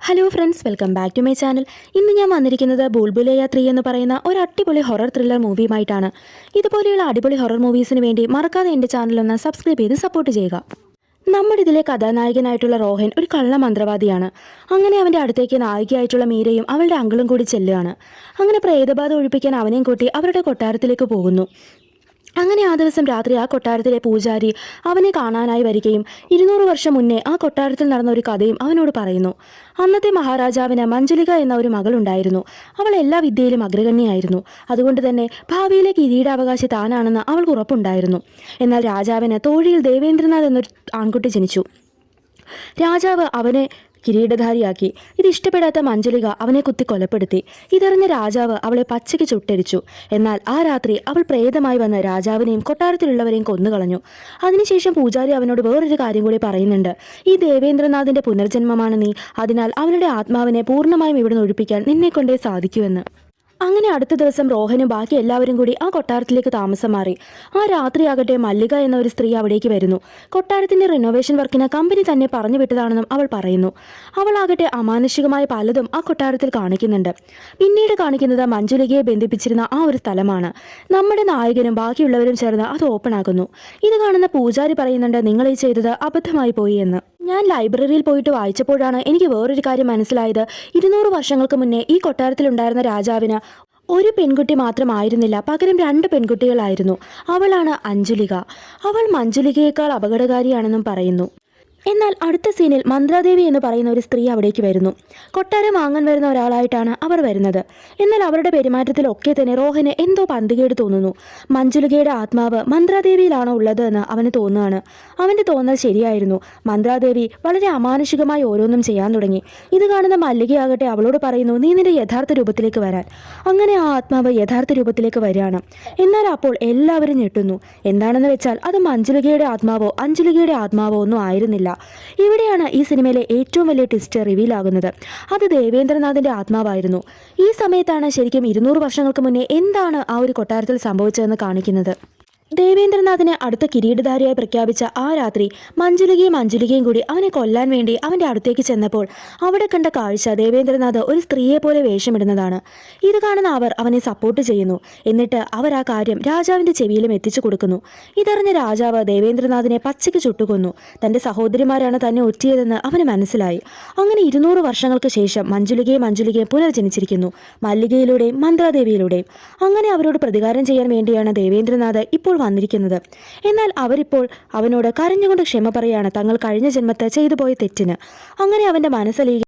Hello friends welcome back to my channel ഇന്ന് ഞാൻ വന്നിരിക്കുന്നത് ബുൾബുലെ യാത്രി എന്ന് പറയുന്ന ഒരു അടിപൊളി ഹൊറർ ത്രില്ലർ മൂവിയുമായിട്ടാണ് ഇതുപോലെയുള്ള അടിപൊളി ഹൊറർ മൂവീസിന് വേണ്ടി മറക്കാതെ എന്റെ ചാനലൊന്ന് സബ്സ്ക്രൈബ് ചെയ്ത് സപ്പോർട്ട് ചെയ്യുക. നമ്മുടെ ഇതിലെ കഥാനായകനായിട്ടുള്ള റോഹൻ ഒരു കള്ള മന്ത്രവാദിയാണ്. അങ്ങനെ അവന്റെ അടുത്തേക്ക് നായികയായിട്ടുള്ള മീരയും അവളുടെ അങ്കിളും കൂടി ചെല്ലുകയാണ്. അങ്ങനെ പ്രേതബാധ ഒഴിപ്പിക്കാൻ അവനെയും കൂട്ടി അവരുടെ കൊട്ടാരത്തിലേക്ക് പോകുന്നു. അങ്ങനെ ആ ദിവസം രാത്രി ആ കൊട്ടാരത്തിലെ പൂജാരി അവനെ കാണാനായി വരികയും ഇരുന്നൂറ് വർഷം മുന്നേ ആ കൊട്ടാരത്തിൽ നടന്ന ഒരു കഥയും അവനോട് പറയുന്നു. അന്നത്തെ മഹാരാജാവിന് മഞ്ജുലിക എന്ന ഒരു മകളുണ്ടായിരുന്നു അവൾ എല്ലാ വിദ്യയിലും അഗ്രഗണ്യായിരുന്നു അതുകൊണ്ട് തന്നെ ഭാവിയിലെ കിരീടാവകാശി താനാണെന്ന് അവൾക്ക് ഉറപ്പുണ്ടായിരുന്നു. എന്നാൽ രാജാവിന് തോഴിയിൽ ദേവേന്ദ്രനാഥ് എന്നൊരു ആൺകുട്ടി ജനിച്ചു. രാജാവ് അവനെ കിരീടധാരിയാക്കി. ഇത് ഇഷ്ടപ്പെടാത്ത മഞ്ജുലിക അവനെ കുത്തി കൊലപ്പെടുത്തി. ഇതറിഞ്ഞ രാജാവ് അവളെ പച്ചയ്ക്ക് ചുട്ടരിച്ചു. എന്നാൽ ആ രാത്രി അവൾ പ്രേതമായി വന്ന രാജാവിനെയും കൊട്ടാരത്തിലുള്ളവരെയും കൊന്നുകളഞ്ഞു. അതിനുശേഷം പൂജാരി അവനോട് വേറൊരു കാര്യം കൂടി പറയുന്നുണ്ട്. ഈ ദേവേന്ദ്രനാഥിന്റെ പുനർജന്മമാണ് നീ. അതിനാൽ അവനുടെ ആത്മാവിനെ പൂർണമായും ഇവിടുന്ന് ഒഴിപ്പിക്കാൻ നിന്നെ കൊണ്ടേ സാധിക്കുമെന്ന്. അങ്ങനെ അടുത്ത ദിവസം റോഹനും ബാക്കി എല്ലാവരും കൂടി ആ കൊട്ടാരത്തിലേക്ക് താമസം മാറി. ആ രാത്രിയാകട്ടെ മല്ലിക എന്ന ഒരു സ്ത്രീ അവിടേക്ക് വരുന്നു. കൊട്ടാരത്തിന്റെ റിനോവേഷൻ വർക്കിന് കമ്പനി തന്നെ പറഞ്ഞു വിട്ടതാണെന്നും അവൾ പറയുന്നു. അവളാകട്ടെ അമാനുഷികമായ പലതും ആ കൊട്ടാരത്തിൽ കാണിക്കുന്നുണ്ട്. പിന്നീട് കാണിക്കുന്നത് മഞ്ജുലികയെ ബന്ധിപ്പിച്ചിരുന്ന ആ ഒരു സ്ഥലമാണ്. നമ്മുടെ നായകനും ബാക്കിയുള്ളവരും ചേർന്ന് അത് ഓപ്പൺ ആക്കുന്നു. ഇത് കാണുന്ന പൂജാരി പറയുന്നുണ്ട് നിങ്ങൾ ഈ ചെയ്തത് അബദ്ധമായി പോയി എന്ന്. ഞാൻ ലൈബ്രറിയിൽ പോയിട്ട് വായിച്ചപ്പോഴാണ് എനിക്ക് വേറൊരു കാര്യം മനസ്സിലായത്. ഇരുന്നൂറ് വർഷങ്ങൾക്ക് മുന്നേ ഈ കൊട്ടാരത്തിലുണ്ടായിരുന്ന രാജാവിന് ഒരു പെൺകുട്ടി മാത്രമായിരുന്നില്ല പകരം രണ്ട് പെൺകുട്ടികളായിരുന്നു. അവളാണ് അഞ്ജലിക. അവൾ മഞ്ജുലികയേക്കാൾ അപകടകാരിയാണെന്നും പറയുന്നു. എന്നാൽ അടുത്ത സീനിൽ മന്ത്രാദേവി എന്ന് പറയുന്ന ഒരു സ്ത്രീ അവിടേക്ക് വരുന്നു. കൊട്ടാരം വാങ്ങാൻ വരുന്ന ഒരാളായിട്ടാണ് അവർ വരുന്നത്. എന്നാൽ അവരുടെ പെരുമാറ്റത്തിലൊക്കെ തന്നെ റോഹന് എന്തോ പന്തികേട് തോന്നുന്നു. മഞ്ജുലികയുടെ ആത്മാവ് മന്ത്രാദേവിയിലാണോ ഉള്ളത് എന്ന് അവന് തോന്നുകയാണ്. അവന്റെ തോന്നൽ ശരിയായിരുന്നു. മന്ത്രാദേവി വളരെ അമാനുഷികമായി ഓരോന്നും ചെയ്യാൻ തുടങ്ങി. ഇത് കാണുന്ന മല്ലികയാകട്ടെ അവളോട് പറയുന്നു നീ നിന്റെ യഥാർത്ഥ രൂപത്തിലേക്ക് വരാൻ. അങ്ങനെ ആ ആത്മാവ് യഥാർത്ഥ രൂപത്തിലേക്ക് വരികയാണ്. എന്നാൽ അപ്പോൾ എല്ലാവരും ഞെട്ടുന്നു. എന്താണെന്ന് വെച്ചാൽ അത് മഞ്ജുലികയുടെ ആത്മാവോ അഞ്ജുലികയുടെ ആത്മാവോ ഒന്നും ആയിരുന്നില്ല. ഇവിടെയാണ് ഈ സിനിമയിലെ ഏറ്റവും വലിയ ട്വിസ്റ്റ് റിവീൽ ആകുന്നത്. അത് ദേവേന്ദ്രനാഥിന്റെ ആത്മാവായിരുന്നു. ഈ സമയത്താണ് ശരിക്കും ഇരുന്നൂറ് വർഷങ്ങൾക്ക് മുന്നേ എന്താണ് ആ ഒരു കൊട്ടാരത്തിൽ സംഭവിച്ചതെന്ന് കാണിക്കുന്നത്. ദേവേന്ദ്രനാഥിനെ അടുത്ത കിരീടധാരിയായി പ്രഖ്യാപിച്ച ആ രാത്രി മഞ്ജുലികയും മഞ്ജുലികയും കൂടി അവനെ കൊല്ലാൻ വേണ്ടി അവന്റെ അടുത്തേക്ക് ചെന്നപ്പോൾ അവിടെ കണ്ട കാഴ്ച ദേവേന്ദ്രനാഥ് ഒരു സ്ത്രീയെ പോലെ വേഷമിടുന്നതാണ്. ഇത് കാണുന്ന അവർ അവനെ സപ്പോർട്ട് ചെയ്യുന്നു. എന്നിട്ട് അവർ ആ കാര്യം രാജാവിന്റെ ചെവിയിലും എത്തിച്ചു കൊടുക്കുന്നു. ഇതറിഞ്ഞ രാജാവ് ദേവേന്ദ്രനാഥിനെ പച്ചയ്ക്ക് ചുട്ടുകൊന്നു. തന്റെ സഹോദരിമാരാണ് തന്നെ ഒറ്റിയതെന്ന് അവന് മനസ്സിലായി. അങ്ങനെ ഇരുന്നൂറ് വർഷങ്ങൾക്ക് ശേഷം മഞ്ജുലികയും മഞ്ജുലികയും പുനർജനിച്ചിരിക്കുന്നു. മല്ലികയിലൂടെയും മന്ത്രാദേവിയിലൂടെയും. അങ്ങനെ അവരോട് പ്രതികാരം ചെയ്യാൻ വേണ്ടിയാണ് ദേവേന്ദ്രനാഥ് ഇപ്പോൾ വന്നിരിക്കുന്നത്. എന്നാൽ അവരിപ്പോൾ അവനോട് കരഞ്ഞുകൊണ്ട് ക്ഷമ പറയാണ് തങ്ങൾ കഴിഞ്ഞ ജന്മത്തെ ചെയ്തു പോയ തെറ്റിന്. അങ്ങനെ അവന്റെ മനസ്സലിയുക